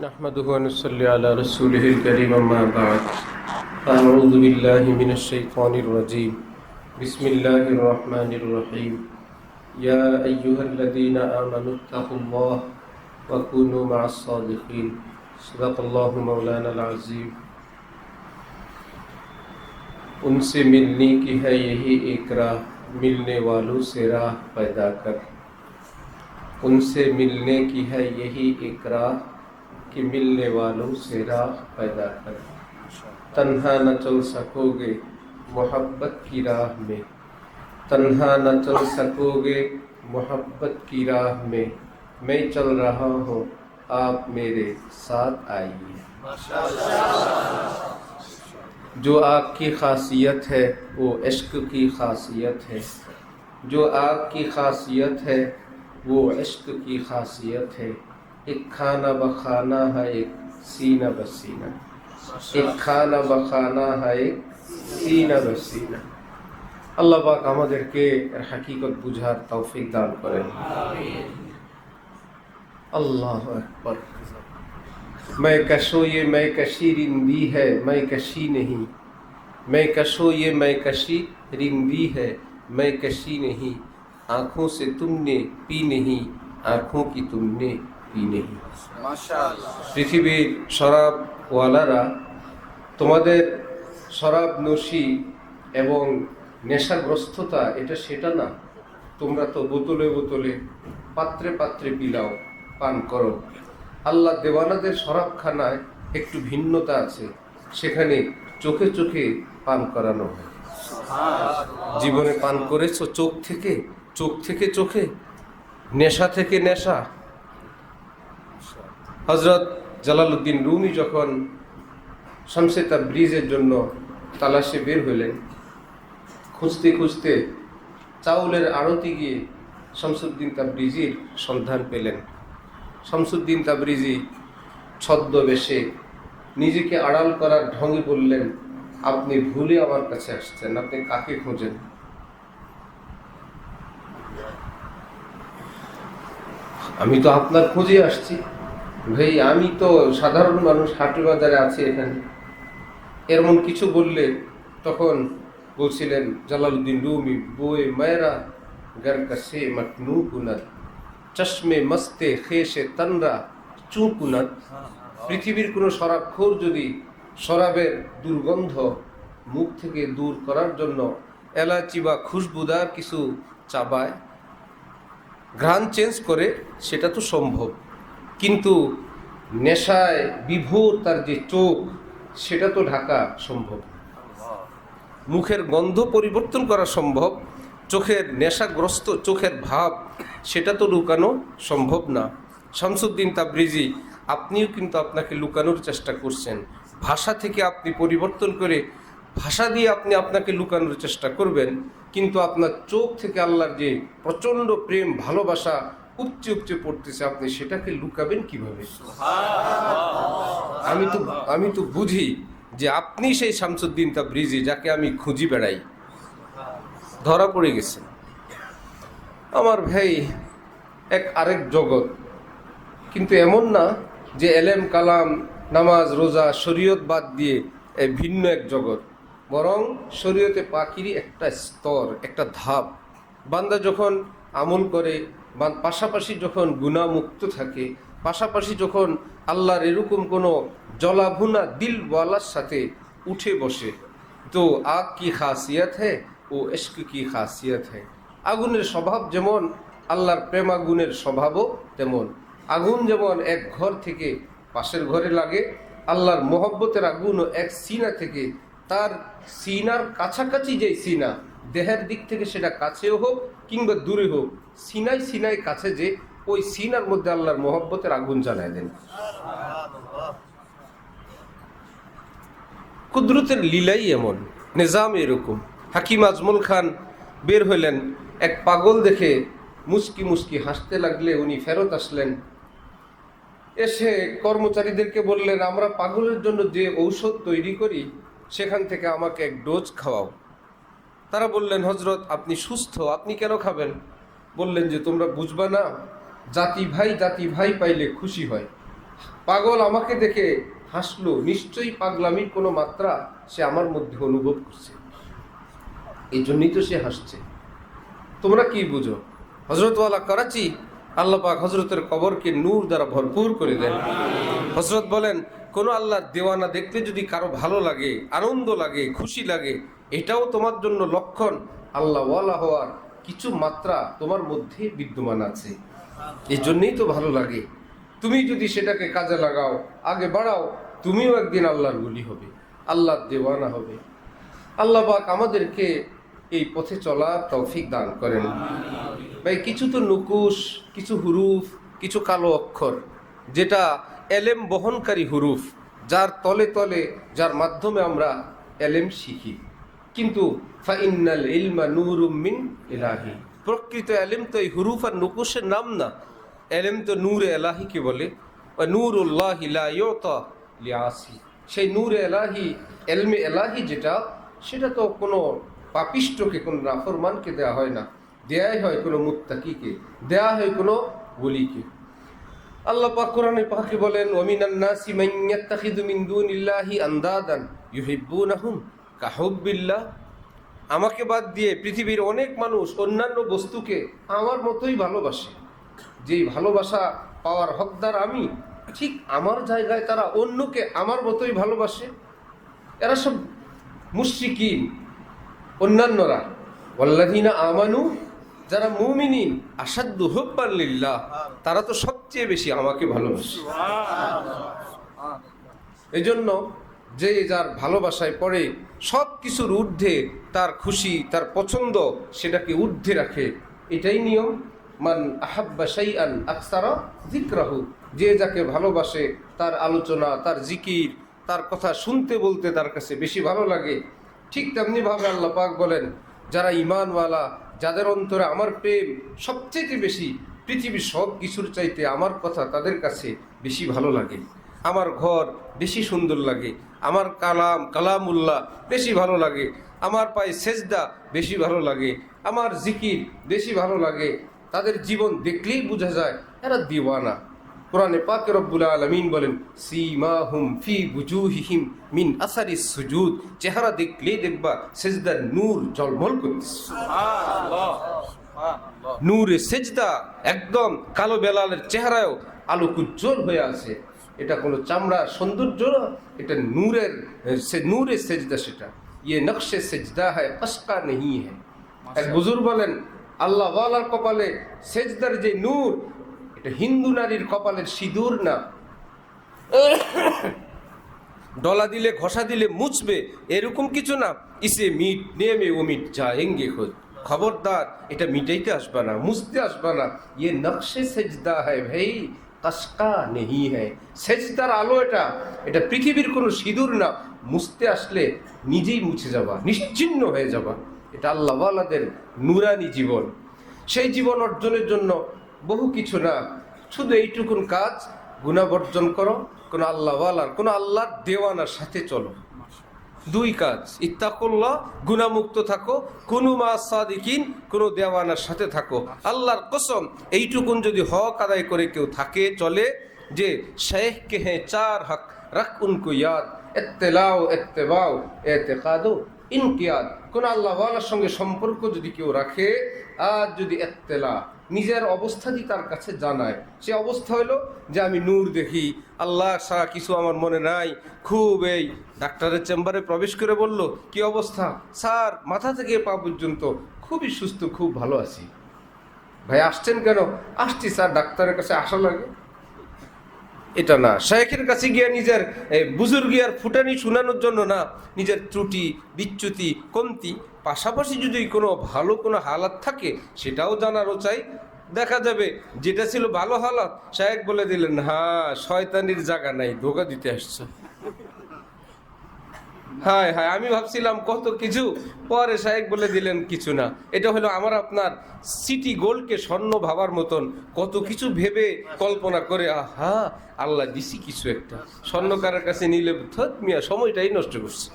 نحمده صلی على رسول الكريم ما بعد. اعوذ بالله من الشيطان الرجيم. بسم الله الرحمن الرحیم يا أيها الذين آمنوا اتقوا اللہ وكونوا مع الصادقين. صدق الله مولانا العظیم ان سے ملنے کی ہے یہی ایک راہ، ملنے والوں سے راہ پیدا کر۔ ان سے ملنے کی ہے یہی ایک راہ کہ ملنے والوں سے راہ پیدا کر۔ تنہا نہ چل سکو گے محبت کی راہ میں۔ تنہا نہ چل سکو گے محبت کی راہ میں۔ میں چل رہا ہوں، آپ میرے ساتھ آئیے۔ جو آپ کی خاصیت ہے، وہ عشق کی خاصیت ہے۔ جو آپ کی خاصیت ہے، وہ عشق کی خاصیت ہے۔ ایک کھانا بخانا ہے، ایک سینہ بسینہ۔ ایک کھانا بخانا ہے، ایک سینہ بسینہ۔ আল্লাহ পাক আমাদেরকে حقیقت বুঝার توفیق دان করেন اللہ اکبر۔ میں کشو یہ میں کشی رندی ہے، میں کشی نہیں۔ میں کشو یہ میں کشی رندی ہے، میں کشی نہیں۔ آنکھوں سے تم نے پی نہیں، آنکھوں کی تم نے नहीं পৃথিবীর শরাবওয়ালারা তোমাদের শরাব নসি এবং নেশাগ্রস্ততা এটা সেটা না। তোমরা তো বোতলে বোতলে পাত্রে পাত্রে পিলাও পান করো। আল্লাহ দেওয়ানাদের শরাবখানায় একটু ভিন্নতা আছে সেখানে চোখে চোখে পান করানো হয়। জীবনে পান করেছ চোখ থেকে? চোখ থেকে চোখে? নেশা থেকে নেশা? হজরত জালালউদ্দিন রুমি যখন শামসেতা ব্রিজের জন্য তালাশে বের হলেন খুঁজতে খুঁজতে চাউলের আড়তি গিয়ে শামসুদ্দিন তাবরিজির সন্ধান পেলেন। শামসুদ্দিন তাবরিজি ছদ্মবেশে নিজেকে আড়াল করার ঢঙ্গে বললেন, আপনি ভুলে আমার কাছে আসছেন, আপনি কাকে খোঁজেন? আমি তো আপনার খোঁজে আসছি। ভাই, আমি তো সাধারণ মানুষ, হাটে বাজারে আছি এখানে। এমন কিছু বললে তখন বলছিলেন, জালালউদ্দিন রুমি বয়ে মায়েরা গর কাছে মটনু কুনত চশমে মস্তে খেসে তনরা চু কুনত পৃথিবীর কোনো শরাবখোর যদি শরাবের দুর্গন্ধ মুখ থেকে দূর করার জন্য এলাচি বা খুশবুদার কিছু চাবায়, ঘ্রাণ চেঞ্জ করে, সেটা তো সম্ভব। কিন্তু নেশায় বিভোর তার যে চোখ, সেটা তো ঢাকা সম্ভব। মুখের গন্ধ পরিবর্তন করা সম্ভব, চোখের নেশাগ্রস্ত চোখের ভাব, সেটা তো লুকানো সম্ভব না। শামসুদ্দিন তাবরিজি, আপনিও কিন্তু আপনাকে লুকানোর চেষ্টা করছেন। ভাষা থেকে আপনি পরিবর্তন করে ভাষা দিয়ে আপনি আপনাকে লুকানোর চেষ্টা করবেন, কিন্তু আপনার চোখ থেকে আল্লাহর যে প্রচণ্ড প্রেম, ভালোবাসা উপচে উপচে পড়তেছে আপনি সেটাকে লুকাবেন কীভাবে? আমি তো আমি তো বুঝি যে আপনি সেই শামসুদ্দিন তাবরিজি যাকে আমি খুঁজি বেড়াই। ধরা পড়ে গেছে। আমার ভাই এক আরেক জগৎ। কিন্তু এমন না যে এলেম কালাম নামাজ রোজা শরীয়ত বাদ দিয়ে এই ভিন্ন এক জগৎ। বরং শরীয়তে পাখিরই একটা স্তর একটা ধাপ। বান্দা যখন আমল করে পাশাপাশি যখন গুণামুক্ত থাকে, পাশাপাশি যখন আল্লাহর এরকম কোনো জলাভুনা দিলওয়ালার সাথে উঠে বসে, তো আগ কি খাসিয়ত হ্যাঁ ও ইश्क কি খাসিয়ত হ্যাঁ আগুনের স্বভাব যেমন, আল্লাহর প্রেম আগুনের স্বভাবও তেমন। আগুন যেমন এক ঘর থেকে পাশের ঘরে লাগে, আল্লাহর মোহব্বতের আগুনও এক সিনা থেকে, তার সিনার কাছাকাছি যে সিনা দেহের দিক থেকে সেটা কাছেও হোক কিংবা দূরে হোক, সিনাই সিনাই কাছে যে ওই সিনার মধ্যে আল্লাহর মোহব্বতের আগুন জ্বালায় দেন। কুদরতের লীলাই এমন, নিজাম এরকম। হাকিম আজমল খান বের হইলেন, এক পাগল দেখে মুস্কি মুস্কি হাসতে লাগলে উনি ফেরত আসলেন। এসে কর্মচারীদেরকে বললেন, আমরা পাগলের জন্য যে ঔষধ তৈরি করি, সেখান থেকে আমাকে এক ডোজ খাওয়াও। তারা বললেন হজরত আপনি সুস্থ, আপনি কেন খাবেন? বললেন যে, তোমরা বুঝবা না, জাতি ভাই জাতি ভাই পাইলে খুশি হয়। পাগল আমাকে দেখে হাসলো, নিশ্চয়ই পাগলামির কোনো মাত্রা সে আমার মধ্যে অনুভব করছে। এই জন্যই তো সে হাসছে। তোমরা কি বুঝো? হজরতওয়ালা করাচি, আল্লাহ পাক হজরতের কবরকে নূর দ্বারা ভরপুর করে দেন। হজরত বলেন, কোনো আল্লাহর দেওয়ানা দেখতে যদি কারও ভালো লাগে, আনন্দ লাগে, খুশি লাগে এটাও তোমার জন্য লক্ষণ। আল্লাহ হওয়ার কিছু মাত্রা তোমার মধ্যে বিদ্যমান আছে। এই জন্যই তো ভালো লাগে। তুমি যদি সেটাকে কাজে লাগাও, আগে বাড়াও, তুমিও একদিন আল্লাহর গুলি হবে, আল্লাহর দেওয়ানা হবে। আল্লাহ পাক আমাদেরকে এই পথে চলার তৌফিক দান করেন। ভাই, কিছু তো নুকুশ, কিছু হুরুফ, কিছু কালো অক্ষর, যেটা এলেম বহনকারী হুরুফ, যার তলে তলে, যার মাধ্যমে আমরা এলেম শিখি। কিন্তু ফাইনাল ইলমা নুরুম মিন ইলাহি। প্রকৃত এলেম তো এই হুরুফ আর নুকুশের নাম না। এলেম তো নূর এলাহিকে বলে। নূর উল্লাহ লিয়াসি সেই নূর এলাহি, এলমে এলাহি যেটা, সেটা তো কোনো পাপিষ্টকে কোনো নাফরমানকে দেয়া হয় না। দেয়াই হয় কোনো মুত্তাকিকে, দেয়া হয় কোনো বলিকে আল্লাহ পাক কোরআনে পাকে বলেন ওমিনান নাসি মান ইয়াত্তাখিযু মিন দুনিল্লাহি আন্দাদান ইউহিব্বুনাহুম। কাহুব্বিল্লাহ আমাকে বাদ দিয়ে পৃথিবীর অনেক মানুষ অন্যান্য বস্তুকে আমার মতোই ভালোবাসে। যেই ভালোবাসা পাওয়ার হকদার আমি ঠিক আমার জায়গায় তারা অন্যকে আমার মতোই ভালোবাসে। এরা সব মুশরিকিন অন্যান্যরা। ওয়াল্লাযীনা আমানু যারা মুমিনিন আসাদ্দু হুব্বান লিল্লাহ তারা তো সবচেয়ে বেশি আমাকে ভালোবাসে। এই জন্য যে যার ভালোবাসায় পড়ে, সব কিছুর ঊর্ধ্বে তার খুশি, তার পছন্দ সেটাকে ঊর্ধ্বে রাখে। এটাই নিয়ম। মান আহাব্বা শাইআন আকসারা যিকরাহু। যে যাকে ভালোবাসে, তার আলোচনা, তার জিকির, তার কথা শুনতে বলতে তার কাছে বেশি ভালো লাগে। ঠিক তেমনিভাবে আল্লাহ পাক বলেন, যারা ইমানওয়ালা যাদের অন্তরে আমার প্রেম সবচেয়ে বেশি, পৃথিবীর সব কিছুর চাইতে আমার কথা তাদের কাছে বেশি ভালো লাগে। আমার ঘর বেশি সুন্দর লাগে আমার কালাম কালামুল্লাহ বেশি ভালো লাগে আমার পায়ে সেজদা বেশি ভালো লাগে আমার জিকির বেশি ভালো লাগে তাদের জীবন দেখলেই বোঝা যায় এরা দিওয়ানা। কোরআনে পাকে রব্বুল আলমিন বলেন সীমা হুম ফি বুজুহিহিম মিন আসারি সুজুদ চেহারা দেখলেই দেখবা সেজদার নূর জলমল করতেছে। নূরে সেজদা একদম কালো বেলালের চেহারায়ও আলোক উজ্জ্বল হয়ে আছে। এটা কোনো চামড়া সৌন্দর্য না এটা নূরের সে নূরে সেজদা সেটা। ইয়ে নকশে সেজদা হয় কসকা নেই হ্যাঁ এক বুজুর বলেন আল্লাহ ওয়ালার কপালে সেজদার যে নূর এটা হিন্দু নারীর কপালের সিঁদুর না। ডলা দিলে ঘষা দিলে মুছবে এরকম কিছু না। ইসে মিট নেমে ও মিট যা এঙ্গে খোঁজ খবরদার এটা মিটাইতে আসবা না মুছতে আসবা না। ইয়ে নকশে সেজদা হয় ভাই কাসকা নেহি হ্যাঁ সেজদার আলো এটা এটা পৃথিবীর কোনো সিঁদুর না। মুছতে আসলে নিজেই মুছে যাবা, নিশ্চিন্ন হয়ে যাবা। এটা আল্লাহওয়ালাদের নুরানি জীবন। সেই জীবন অর্জনের জন্য বহু কিছু না, শুধু এইটুকুন কাজ গুণাবর্জন করো, কোনো আল্লাহওয়ালার কোনো আল্লাহর দেওয়ানার সাথে চলো। দুই কাজ। ইত্তাকুল্লাহ গুণামুক্ত থাকো, কোনো মা সাদিকিন, কোনো দেওয়ানার সাথে থাকো। আল্লাহর কসম, এইটুকুন যদি হক আদায় করে কেউ থাকে, চলে, যে শেখ কে হ্যাঁ চার হক, রখ উনকো ইয়াদ, এত্তেলাও, এত্তেবাও, এতেকাদো, ইনকিয়াদ। কোন আল্লাহওয়ালার সঙ্গে সম্পর্ক যদি কেউ রাখে, আর যদি এত্তেলা নিজের অবস্থাটি তার কাছে জানায়? সে অবস্থা হলো যে আমি নূর দেখি। আল্লাহ সারা কিছু আমার মনে নাই। খুব এই ডাক্তারের চেম্বারে প্রবেশ করে বলল, কি অবস্থা? স্যার, মাথা থেকে পা পর্যন্ত খুবই সুস্থ, খুব ভালো আছি। ভাই, আসছেন কেন? আসছি স্যার, ডাক্তারের কাছে আসা লাগে। এটা না, শেখের কাছে গিয়ে নিজের বুজুর্গিয়ার ফুটানি শোনানোর জন্য না, নিজের ত্রুটি, বিচ্যুতি, কমতি পাশাপাশি যদি কোনো ভালো কোনো হালাত থাকে, সেটাও জানারও চাই। দেখা যাবে, যেটা ছিল ভালো হালাত, শায়েক বলে দিলেন হ্যাঁ শয়তানির জায়গা নাই, ধোকা দিতে আসছো। হ্যাঁ হ্যাঁ আমি ভাবছিলাম কত কিছু। পরে শাহেক বলে দিলেন কিছু না। এটা হলো আমার আপনার সিটি গোল্ডকে স্বর্ণ ভাবার মতন কত কিছু ভেবে কল্পনা করে আহা আল্লাহ দিছি কিছু একটা। স্বর্ণকারের কাছে নিলে মিয়া সময়টাই নষ্ট করছে।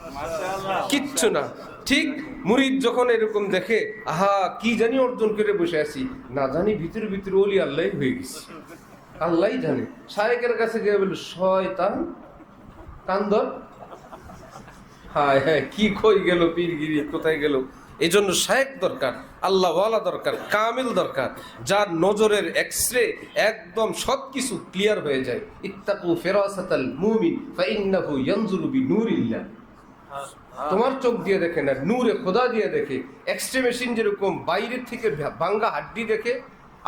কিচ্ছু না। ঠিক মুরিদ যখন এরকম দেখে আহা কি জানি অর্জন করে বসে আছি। না জানি ভিতরে ভিতরে ওলি আল্লাহ হয়ে গেছি। আল্লাহ জানে। শায়েকের কাছে গিয়ে বলল শয়তান কান্দর। হায় হ্যাঁ কি কই গেল পীরগিরি কোথায় গেল? এই জন্য শায়েক দরকার আল্লাহওয়ালা দরকার কামিল দরকার যার নজরের এক্সরে একদম সব কিছু ক্লিয়ার হয়ে যায়। ইত্তাকু ফেরাসাতাল মুমিন ফাইন্নাহু ইয়ানজুরু বিনুরিল্লাহ। তোমার চোখ দিয়ে দেখে না নূরে খোদা দিয়ে দেখে এক্সরে মেশিন যেরকম বাইরের থেকে ভাঙ্গা হাড্ডি দেখে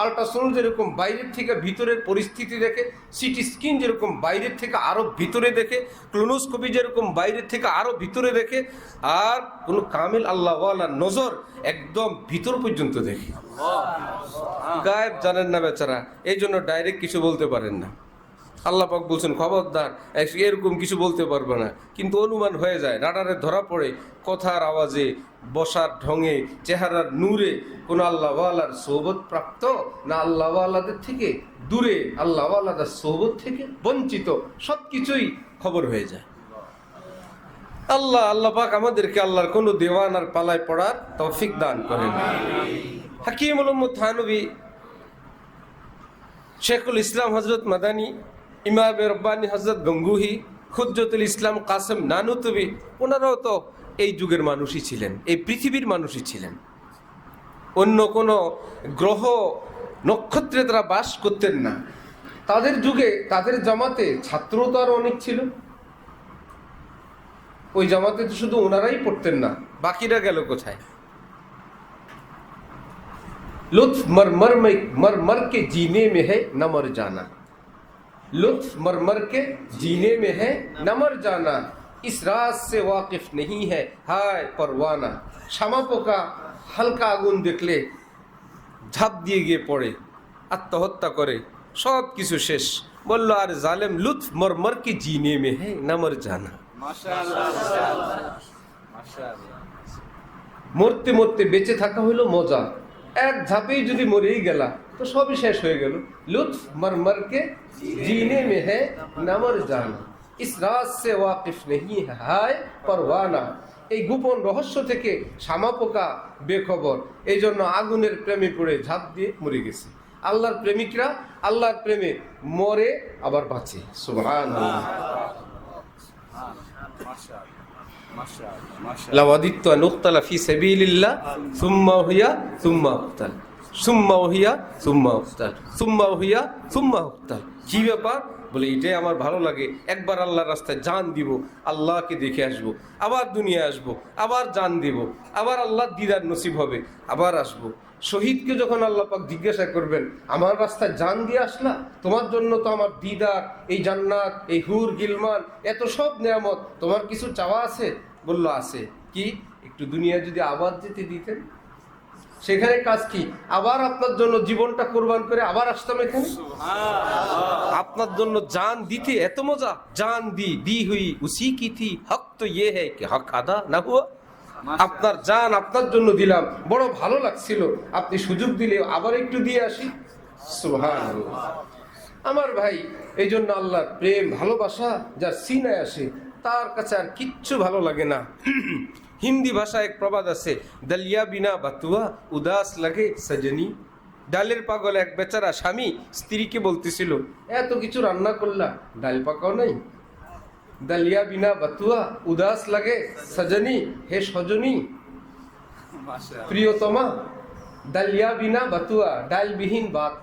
আল্ট্রাসাউন্ড যেরকম বাইরের থেকে ভিতরের পরিস্থিতি দেখে সিটি স্ক্যান যেরকম বাইরের থেকে আরও ভিতরে দেখে ক্লোনোস্কোপি যেরকম বাইরের থেকে আরও ভিতরে দেখে আর কোনো কামিল আল্লাহওয়ালার নজর একদম ভিতর পর্যন্ত দেখে। গায়েব জানেন না বেচারা এই জন্য ডাইরেক্ট কিছু বলতে পারেন না। আল্লাহ পাক বলছেন, খবরদার এরকম কিছু বলতে পারবে না। কিন্তু অনুমান হয়ে যায়, রাডারে ধরা পড়ে, কথার আওয়াজে, বসার ঢঙে, চেহারার নূরে, কোন আল্লাহওয়ালার সোবত প্রাপ্ত না আল্লাহওয়ালাদের থেকে দূরে, আল্লাহওয়ালাদের সোবত থেকে বঞ্চিত সব কিছুই খবর হয়ে যায়। আল্লাহ আল্লাহ পাক আমাদেরকে আল্লাহর কোনো দেওয়ানার পালায় পড়ার তৌফিক দান করেন। হাকিম উলম্মদ থানবী শেখুল ইসলাম হজরত মাদানী ইমাম রব্বানী হজরত গঙ্গুহি, খুদ্জতুল ইসলাম কাসেম নানুতবি, ওনারাও তো এই যুগের মানুষই ছিলেন, এই পৃথিবীর মানুষই ছিলেন। অন্য কোনো গ্রহ নক্ষত্রে তারা বাস করতেন না। তাদের যুগে, তাদের জামাতে ছাত্র তো আর অনেক ছিল। ওই জামাতে তো শুধু ওনারাই পড়তেন না, বাকিরা গেল কোথায়? লুৎফ মর মর মর মর কে জিনে মে হে না মর জানা। लुत्फ मर मर के जीने में है न मर जाना इस राज से वाकिफ नहीं है हाय परवाना শামা পোকা হালকা আগুন দেখলে ঝাঁপ দিয়ে গিয়ে পড়ে আত্মহত্যা করে সব কিছু শেষ বলল আর জালেম লুৎফ মর মর के जीने में है न मर जाना মরতে মরতে বেঁচে থাকা হলো মজা এক ধাপেই যদি মরেই গেলা তো সবই শেষ হয়ে গেল লুৎফ মর মর के जीने में है नमर जाना। इस राज से वाकिफ नहीं है, हाय परवाना। এই গোপন রহস্য থেকে সামাপোকা বেখবর। এই জন্য আগুনের প্রেমে পড়ে ঝাঁপ দিয়ে মরে গেছে। আল্লাহর প্রেমিকরা আল্লাহর প্রেমে মরে আবার বাঁচে। সুবহান লাওয়াদিত্য নুক্তালা ফি সাবিলিল্লাহ, সুম্মা হুয়া সুম্মা সুম্মা ওহিয়া, সুম্মা উক্তাল সুম্মা ওহিয়া, সুম্মা উক্তাল কী ব্যাপার? বলে, এটাই আমার ভালো লাগে। একবার আল্লাহর রাস্তায় জান দিব, আল্লাহকে দেখে আসব। আবার দুনিয়া আসব। আবার জান দিব, আবার আল্লাহ দিদার নসিব হবে, আবার আসব। শহীদকে যখন আল্লাহ পাক জিজ্ঞাসা করবেন, আমার রাস্তায় জান দিয়ে আসলা? তোমার জন্য তো আমার দিদার, এই জান্নাত, এই হুর, গিলমান, এত সব নেয়ামত, তোমার কিছু চাওয়া আছে? বলল, আছে। কি? একটু দুনিয়া যদি আবার যেতে দিতেন? সেখানে কাজ কি? আবার আপনার জন্য জীবনটা কোরবান করে আবার আসতাম এখানে? আপনার জন্য জান দিতে এত মজা? জান দি দি হুই উসি কি থি? হক তো ইয়ে হ্যায় কি হক আদা না হুয়া? আপনার জান আপনার জন্য দিলাম। বড় ভালো লাগছিল। আপনি সুযোগ দিলে আবার একটু দিয়ে আসি। সুবহানাল্লাহ। আমার ভাই এই জন্য আল্লাহর প্রেম ভালোবাসা যার সিনায় আসে তার কাছে আর কিচ্ছু ভালো লাগে না। হিন্দি ভাষায় এক প্রবাদ আছে দলিয়া বিনা বাতুয়া উদাস লাগে সজনী। ডালের পাগল এক বেচারা স্বামী স্ত্রীকে বলতেছিল এত কিছু রান্না করলা ডাল পাকাও নাই? দালিয়া বিনা বাতুয়া উদাস লাগে সজনী হে সজনী। প্রিয়তমা দালিয়া বিনা বাতুয়া ডালবিহীন ভাত।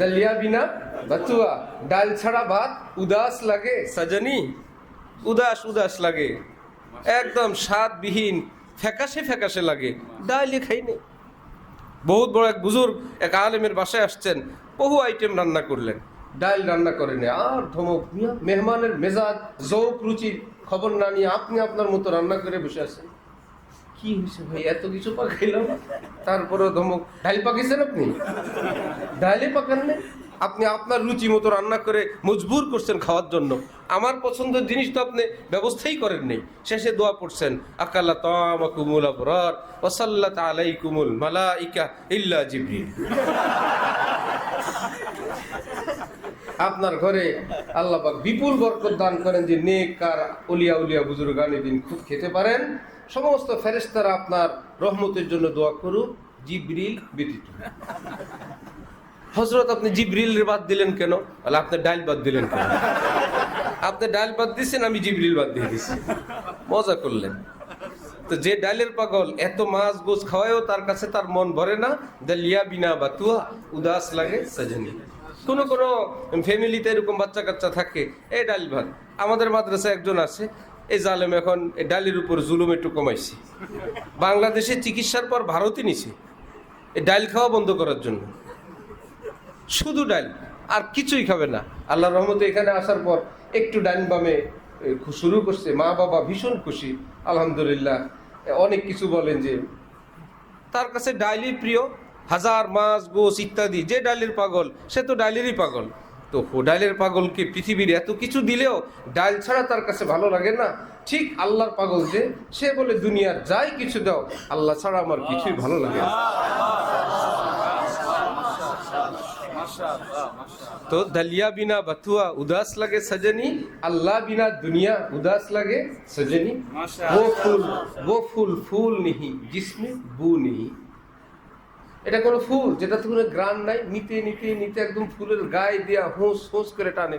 দালিয়া বিনা বাতুয়া ডাল ছাড়া ভাত উদাস লাগে সজনী। উদাস উদাস লাগে। একদম স্বাদবিহীন, ফ্যাকাশে ফ্যাকাশে লাগে। ডালই খাই নেই বহুত বড় এক বুজুর্গ, এক আলেমের বাসায় আসছেন, বহু আইটেম রান্না করলেন। ডাল রান্না করেনি আর ধমক মেহমানের মেজাজ, জৌক রুচির খবর না নিয়ে আপনি আপনার মতো রান্না করে বসে আছেন। কি হয়েছে ভাই, এত কিছু পাকাইলাম? তারপরেও ধমক। ডাল পাকিয়েছেন আপনি? ডালে পাকান না? আপনি আপনার রুচি মতো রান্না করে মজবুর করছেন খাওয়ার জন্য। আমার পছন্দের জিনিস তো আপনি ব্যবস্থাই করেন নেই। শেষে দোয়া পড়ছেন আকাল্লা তামাকুমুল আবরার ওয়াসাল্লাত আলাইকুমুল মালাইকা ইল্লা জিবরিল। আপনার ঘরে আল্লাহ বিপুল বরকত দান করেন যে নেক আর উলিয়া উলিয়া বুজুর্গানি দিন খুব খেতে পারেন। সমস্ত ফেরেস্তারা আপনার রহমতের জন্য দোয়া করুক, জিবরিল ব্যতীত। হজরত আপনি জিবরিলের বাদ দিলেন কেন? বলে আপনি ডাইল বাদ দিলেন কেন? আপনি ডাইল বাদ দিয়েছেন আমি জিবরিল বাদ দিয়ে দিছি। মজা করলেন। তো যে ডাইলের পাগল, এত মাছ গোছ খাওয়ায়ও তার কাছে তার মন ভরে না। দালিয়া বিনা বা তুয়া উদাস লাগে, সাজনি। কোন কোন ফ্যামিলিতে এরকম বাচ্চা কাচ্চা থাকে এই ডাল ভাত। আমাদের মাদ্রাসায় একজন আছে এই জালেম এখন এই ডালের উপর জুলুম একটু কমাইছে। বাংলাদেশে চিকিৎসার পর ভারতে নিছে। এই ডাল খাওয়া বন্ধ করার জন্য। শুধু ডাইল, আর কিছুই খাবে না। আল্লাহ রহমতে এখানে আসার পর একটু ডাইন বামে শুরু করছে। মা বাবা ভীষণ খুশি, আলহামদুলিল্লাহ। অনেক কিছু বলেন যে, তার কাছে ডাইলি প্রিয়, হাজার মাছ গোস ইত্যাদি, যে ডাইলের পাগল, সে তো ডাইলেরই পাগল। তো ডাইলের পাগলকে পৃথিবীর এত কিছু দিলেও ডাইল ছাড়া তার কাছে ভালো লাগে না। ঠিক আল্লাহর পাগল যে, সে বলে, দুনিয়ার যাই কিছু দাও, আল্লাহ ছাড়া আমার কিছুই ভালো লাগে না तो दलिया बिना बथुआ उदास लगे सजनी अल्लाह बिना दुनिया उदास लगे सजनी वो फूल वो फूल फूल नहीं जिसमें बू नहीं এটা কোনো ফুল যেটাতে কোনো গ্রাম নাই নিতে নিতে নিতে একদম ফুলের গায়ে দেয়া হোঁস হোঁস করে টানে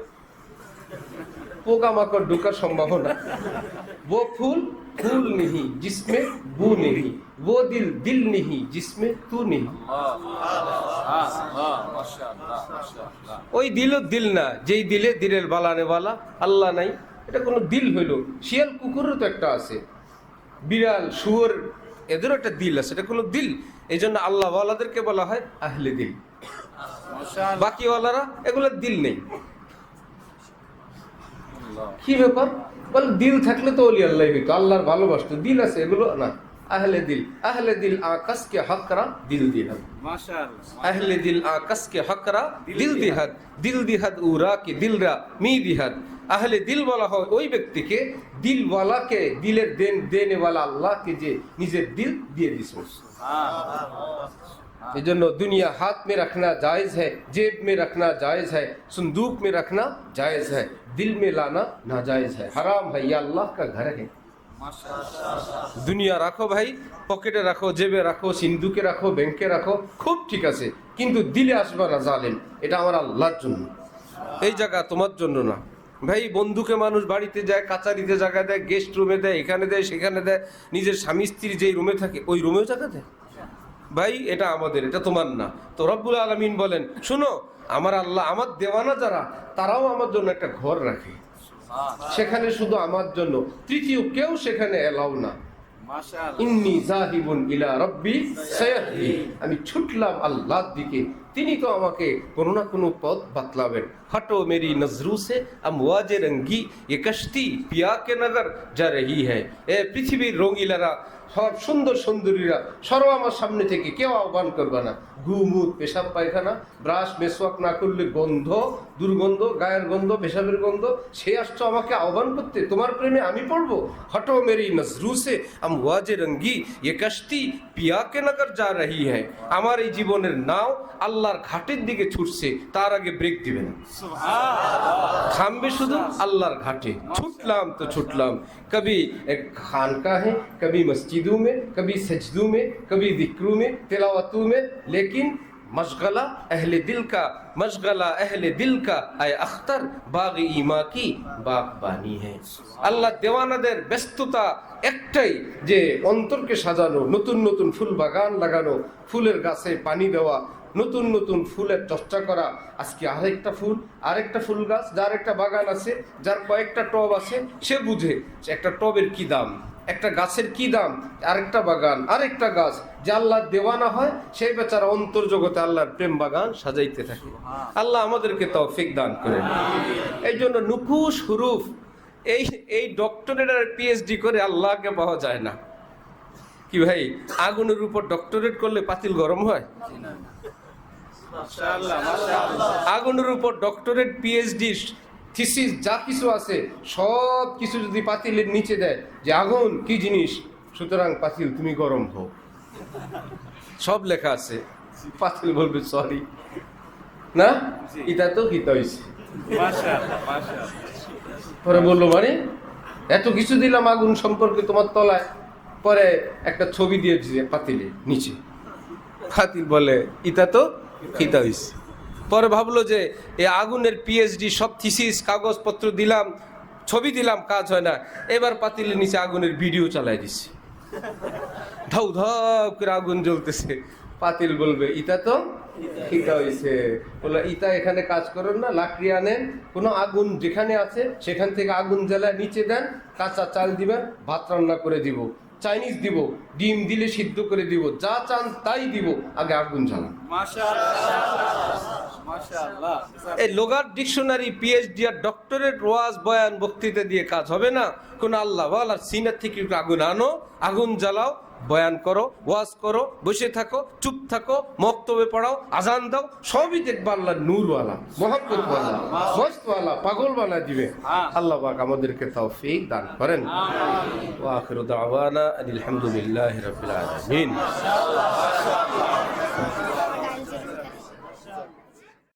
পোকামাকড় ঢোকার সম্ভাবনা वो फूल फूल नहीं जिसमें बू नहीं वो दिल दिल नहीं जिसमें तू नहीं ওই দিলও দিল না যেই দিলে দিলের বালানে বালা আল্লাহ নাই এটা কোনো দিল হইল শিয়াল কুকুরেরও তো একটা আছে বিড়াল শুয়োর এদেরও একটা দিল আছে এটা কোনো দিল এই জন্য আল্লাহ ওয়ালাদেরকে বলা হয় আহলে দিল বাকিওয়ালারা এগুলো দিল নেই কি ব্যাপার বল দিল থাকলে তো অলি আল্লাহ হইতো আল্লাহর ভালোবাসতো দিল আছে এগুলো না اہل دل اہل دل آکس کے حق را دل دہد اہل دل آکس کے حق را دل دہد دل دہد او را کے دل را می دہد اہل دل والا ہو اوئی ব্যক্তি کے دل والا کے دل دین دینے والا اللہ کے جے নিজের دل দিয়ে দিছো یہ جنو دنیا ہاتھ میں رکھنا جائز ہے جیب میں رکھنا جائز ہے صندوق میں رکھنا جائز ہے دل میں لانا ناجائز ہے۔ حرام ہے یہ اللہ کا گھر ہے۔ দুনিয়া রাখো ভাই, পকেটে রাখো, জেবে রাখো, সিন্ধুকে রাখো, ব্যাংকে রাখো, খুব ঠিক আছে, কিন্তু দিলে আসবে না জালেম, এটা আমার আল্লাহর জন্য। এই জায়গা তোমার জন্য না। ভাই, বন্ধুকে মানুষ বাড়িতে যায়, কাচারিতে জায়গা দেয় গেস্ট রুমে দেয়, এখানে দেয়, সেখানে দেয়, নিজের স্বামী, স্ত্রী যেই রুমে থাকে, ওই রুমেও জায়গা দেয়? ভাই, এটা আমাদের, এটা তোমার না। তো রব্বুল আলমিন বলেন, শুনো, আমার আল্লাহ, আমার দেওয়ানা যারা, তারাও আমার জন্য একটা ঘর রাখে। সেখানে শুধু আমার জন্য। তৃতীয় কেউ সেখানে এলাও না। ইন্নি ইলা রব্বি আমি ছুটলাম আল্লাহর দিকে। তিনি তো আমাকে কোনো না কোনো পথ বাতলাবেন। হটো মেরি নজরু সে আমওয়াজে রঙ্গি। এ কশতি পিয়া কে নগর যা রহি হ্যাঁ এ পৃথিবীর রঙিলারা সব সুন্দর সুন্দরীরা সরো আমার সামনে থেকে, কেউ আহ্বান করবে না। গুমুত পেশাব, পায়খানা, ব্রাশ, মেসওয়াক না করলে গন্ধ, দুর্গন্ধ, গায়ের গন্ধ, পেশাবের গন্ধ, সে আসছ আমাকে আহ্বান করতে, তোমার প্রেমে আমি পড়ব। হটো মেরি নজরুসে আম ওয়াজে রঙ্গি, এ কাস্তি পিয়াকে নগর যা রহি হ্যাঁ আমার এই জীবনের নাও আল্লাহর ঘাটের দিকে ছুটছে, তার আগে ব্রেক দিবে না থামবে শুধু আল্লাহর ঘাটে, ছুটলাম তো ছুটলাম। কবি এক খানকা হে কবি মসজিদ मस्जिदों में कभी सजदों में कभी जिक्रों में तिलावतों में लेकिन मशगला अहले दिल का मशगला अहले दिल का आय अख्तर बाग ईमा की बागबानी है আল্লাহ দেওয়ানাদের ব্যস্ততা একটাই যে অন্তরকে সাজানো নতুন নতুন ফুল বাগান লাগানো ফুলের গাছে পানি দেওয়া নতুন নতুন ফুলের চর্চা করা আজকে আরেকটা ফুল আরেকটা ফুল গাছ যার একটা বাগান আছে যার কয়েকটা টব আছে সে বুঝে যে একটা টবের কি দাম একটা গাছের কি দাম? আরেকটা বাগান আরেকটা গাছ। যে আল্লাহ দেওয়ানা হয় সেই বেচারা অন্তর জগতে আল্লাহর প্রেম বাগান সাজাইতে থাকে। আল্লাহ আমাদেরকে তৌফিক দান করে এই জন্য নুকুশ হুরুফ এই এই ডক্টরেট আর পিএইচডি করে আল্লাহকে পাওয়া যায় না। কি ভাই আগুনের উপর ডক্টরেট করলে পাতিল গরম হয়? আগুনের উপর ডক্টরেট পিএইচডি থিসিস যা কিছু আছে সব কিছু যদি পাতিলের নিচে দেয় যে আগুন কি জিনিস? সুতরাং পাতিল তুমি গরম হও। সব লেখা আছে। পাতিল বলবে সরি না? এটা তো গীতা হয়েছে পরে বলল মানে? এত কিছু দিলাম আগুন সম্পর্কে তোমার তলায়। পরে একটা ছবি দিয়ে দিয়েছে পাতিলে নিচে। পাতিল বলে ইতা তো খিতা হইছে। পরে ভাবলো যে এই আগুনের পিএইচডি সব থিসিস, কাগজপত্র দিলাম, ছবি দিলাম, কাজ হয় না। এবার পাতিলের নিচে আগুনের ভিডিও চালাই দিচ্ছে ধাউ ধাউ করে আগুন জ্বলতেছে। পাতিল বলবে, ইটা তো ইটা হইছে। বলে ইটা এখানে কাজ করেন না, লাকড়ি আনেন। কোনো আগুন যেখানে আছে, সেখান থেকে আগুন জ্বালায়, নিচে দেন, কাঁচা চাল দিবেন, ভাত রান্না করে দিব। চাইনিজ দিব, ডিম দিলে সিদ্ধ করে দিব। যা চান তাই দিব, আগে আগুন জ্বালান। এই লোগার ডিকশনারি পিএইচডি আর ডক্টরেট ওয়াজ বয়ান বক্তৃতা দিয়ে কাজ হবে না। কোন আল্লাহ আর সিনার থেকে আগুন আনো আগুন জ্বালাও বয়ান করো ওয়াজ করো বসে থাকো চুপ থাকো মক্তবে পড়াও আজান দাও সবই দেখবা আল্লাহ নূরওয়ালা মোহাম্মতওয়ালা মস্তওয়ালা পাগলওয়ালা দিবে আল্লাহ পাক আমাদেরকে তৌফিক দান করেন। ওয়া আখিরু দাওয়ানা আলহামদুলিল্লাহি রাব্বিল আলামিন।